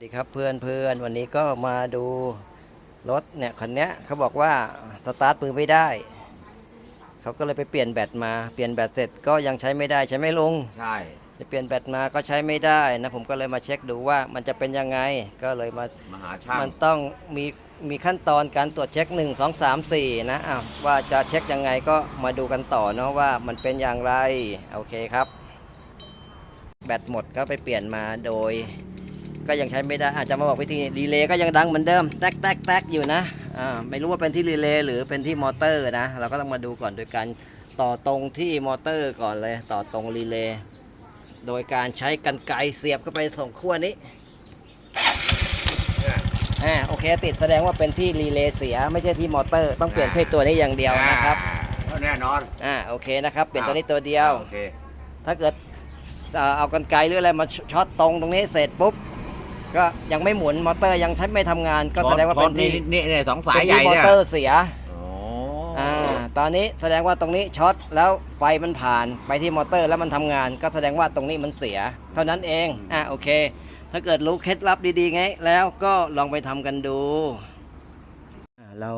สวัสดีครับเพื่อนเพื่อนวันนี้ก็มาดูรถเนี่ยคันเนี้ยเขาบอกว่าสตาร์ทมือไม่ได้ เขาก็เลยไปเปลี่ยนแบตมาเปลี่ยนแบตเสร็จก็ยังใช้ไม่ได้ใช่ไหมลุงใช่ไปเปลี่ยนแบตมาก็ใช้ไม่ได้นะผมก็เลยมาเช็คดูว่ามันจะเป็นยังไงก็เลยมามหาช่างมันต้องมีมีขั้นตอนการตรวจเช็ค 1 2 3 4 นะอ้าวว่าจะเช็คยังไงก็มาดูกันต่อเนาะว่ามันเป็นอย่างไร โอเคครับ แบตหมดก็ไปเปลี่ยนมาโดย ก็ยังใช้ไม่ได้อาจจะมาบอกวิธีรีเลย์ก็ยังดังเหมือนเดิมแตกแตกแตกอยู่นะอ่าไม่รู้ว่าเป็นที่รีเลย์หรือเป็นที่มอเตอร์นะ เราก็ต้องมาดูก่อนโดยการต่อตรงที่มอเตอร์ก่อนเลยต่อตรงรีเลย์โดยการใช้กันไกรเสียบเข้าไปส่งขั้วนี้เนี่ยอ่าโอเคติดแสดงว่าเป็นที่รีเลย์เสียไม่ใช่ที่มอเตอร์ต้องเปลี่ยนแค่ตัวนี้อย่างเดียวนะครับอ่าแน่นอนอ่าโอเคนะครับเปลี่ยนตัวนี้ตัวเดียวโอเคถ้าเกิดเอ่อเอากันไกลหรืออะไรมาช็อตตรงตรงนี้เสร็จปุ๊บ ก็ยังไม่หมุนมอเตอร์ยังใช้ไม่ทำงานก็แสดงว่าเป็นที่ นี่เนี่ยสองสายเป็นใหญ่ที่มอเนี่ยเตอร์เสียโอ้อ่าตอนนี้แสดงว่าตรงนี้ช็อตแล้วไฟมันผ่านไปที่มอเตอร์แล้วมันทำงาน ก็แสดงว่าตรงนี้มันเสีย เท่านั้นเอง อ่าโอเค ถ้าเกิดรู้เคล็ดลับดีๆไงแล้วก็ลองไปทำกันดูอ่าเรา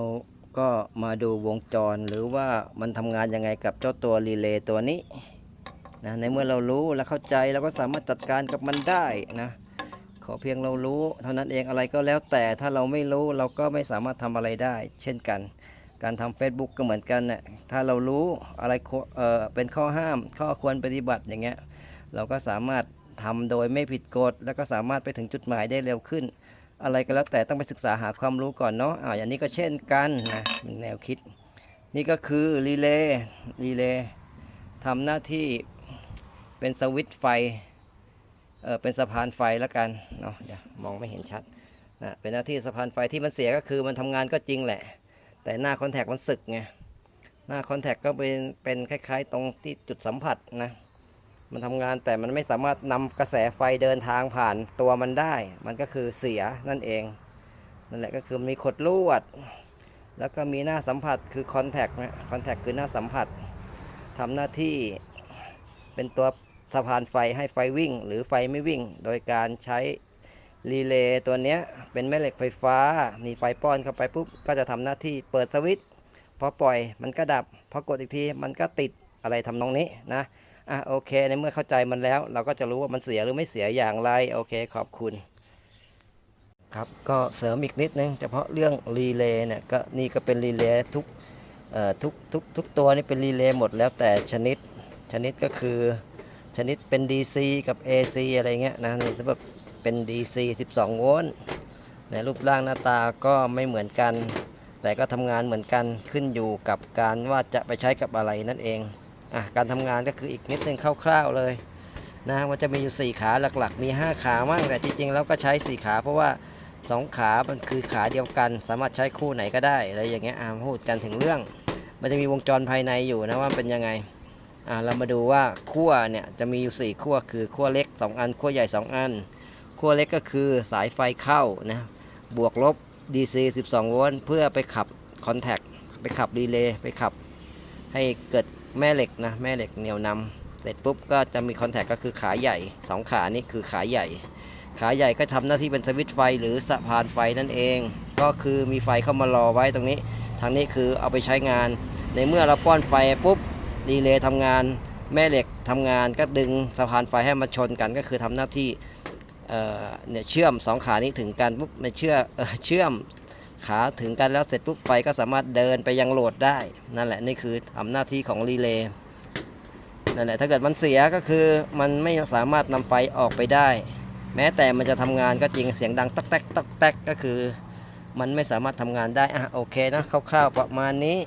ก็มาดูวงจรหรือว่ามันทำงานยังไงกับเจ้าตัวรีเลย์ตัวนี้นะในเมื่อเรารู้และเข้าใจเราก็สามารถจัดการกับมันได้นะ ขอเพียงเรารู้ เท่านั้นเองอะไรก็แล้วแต่ถ้าเราไม่รู้เราก็ไม่สามารถทำอะไรได้ เช่นกัน การทำ Facebook ก็เหมือนกันน่ะถ้าเรารู้อะไรเออเป็นข้อห้าม ข้อควรปฏิบัติอย่างเงี้ยเราก็สามารถทำโดยไม่ผิดกฎ แล้วก็สามารถไปถึงจุดหมายได้เร็วขึ้น อะไรก็แล้วแต่ต้องไปศึกษาหาความรู้ก่อนเนาะอ่าอย่างนี้ก็เช่นกันนะแนวคิด นี่ก็คือรีเลย์รีเลย์ทำหน้าที่เป็นสวิตช์ไฟ เออเป็นสะพานไฟแล้วกันเนาะเดี๋ยวมองไม่เห็นชัดนะเป็นหน้าที่สะพานไฟที่มันเสียก็คือมันทำงานก็จริงแหละ แต่หน้าคอนแทคมันสึกไงหน้าคอนแทคก็เป็นเป็นคล้าย ๆ ตรงที่จุดสัมผัสนะมันทำงานแต่มันไม่สามารถนำกระแสไฟเดินทางผ่านตัวมันได้ มันก็คือเสียนั่นเองนั่นแหละก็คือมีขดลวด แล้วก็มีหน้าสัมผัสคือคอนแทคนะคอนแทคคือหน้าสัมผัสทำหน้าที่เป็นตัว สะพานไฟให้ไฟวิ่ง หรือไฟไม่วิ่ง โดยการใช้รีเลย์ตัวนี้เป็นแม่เหล็กไฟฟ้า มีไฟป้อนเข้าไปปุ๊บก็จะทำหน้าที่เปิดสวิตช์พอปล่อยมันก็ดับ พอกดอีกทีมันก็ติดอะไรทำนองนี้นะอะโอเคในเมื่อเข้าใจมันแล้ว เราก็จะรู้ว่ามันเสียหรือไม่เสียอย่างไรโอเคขอบคุณครับก็เสริมอีกนิดนึงเฉพาะเรื่องรีเลย์เนี่ยก็นี่ก็เป็นรีเลย์ทุกทุกทุกทุกตัวนี่เป็นรีเลย์หมดแล้วแต่ชนิดชนิดก็คือ ชนิดเป็น DC กับ AC อะไรเงี้ยนะนี่สำหรับเป็น DC 12 โวลต์ในรูปร่างหน้าตาก็ไม่เหมือนกัน แต่ก็ทำงานเหมือนกันขึ้นอยู่กับการว่าจะไปใช้กับอะไรนั่นเองอะการทำงานก็คืออีกนิดนึงคร่าวๆเลยนะมันจะมีอยู่ 4 ขาหลักๆ มี 5 ขามั่งแต่จริงๆแล้วก็ใช้ 4 ขาเพราะว่า 2 ขามันคือขาเดียวกัน สามารถใช้คู่ไหนก็ได้อะไรอย่างเงี้ยอะมาพูดกันถึงเรื่อง มันจะมีวงจรภายในอยู่นะว่าเป็นยังไง อ่าเรามาดูว่าขั้วเนี่ยจะมีอยู่4ขั้วคือขั้วเล็ก 2 อันขั้วใหญ่ 2 อันขั้วเล็กก็คือสายไฟเข้านะบวกลบ DC 12 โวลต์เพื่อไปขับคอนแทคไปขับรีเลย์ไปขับ ให้เกิดแม่เหล็กนะแม่เหล็กเหนี่ยวนำเสร็จปุ๊บก็จะมีคอนแทคก็คือขาใหญ่ 2 ขานี่คือขาใหญ่ ขาใหญ่ก็ทำหน้าที่เป็นสวิตช์ไฟหรือสะพานไฟนั่นเอง ก็คือมีไฟเข้ามารอไว้ตรงนี้ ทางนี้คือเอาไปใช้งานในเมื่อเราป้อนไฟปุ๊บ รีเลย์ทำงานแม่เหล็กทำงานก็ดึงสะพานไฟให้มาชนกันก็คือทำหน้าที่เนี่ยเชื่อมสองขานี้ถึงกันปุ๊บไม่เชื่อเชื่อมขาถึงกันแล้วเสร็จปุ๊บไฟก็สามารถเดินไปยังโหลดได้ นั่นแหละนี่คือทำหน้าที่ของรีเลย์นั่นแหละถ้าเกิดมันเสียก็คือมันไม่สามารถนำไฟออกไปได้ แม้แต่มันจะทำงานก็จริงเสียงดังตักแตกตักแตกก็คือ มันไม่สามารถทำงานได้อะโอเคนะคร่าวๆประมาณนี้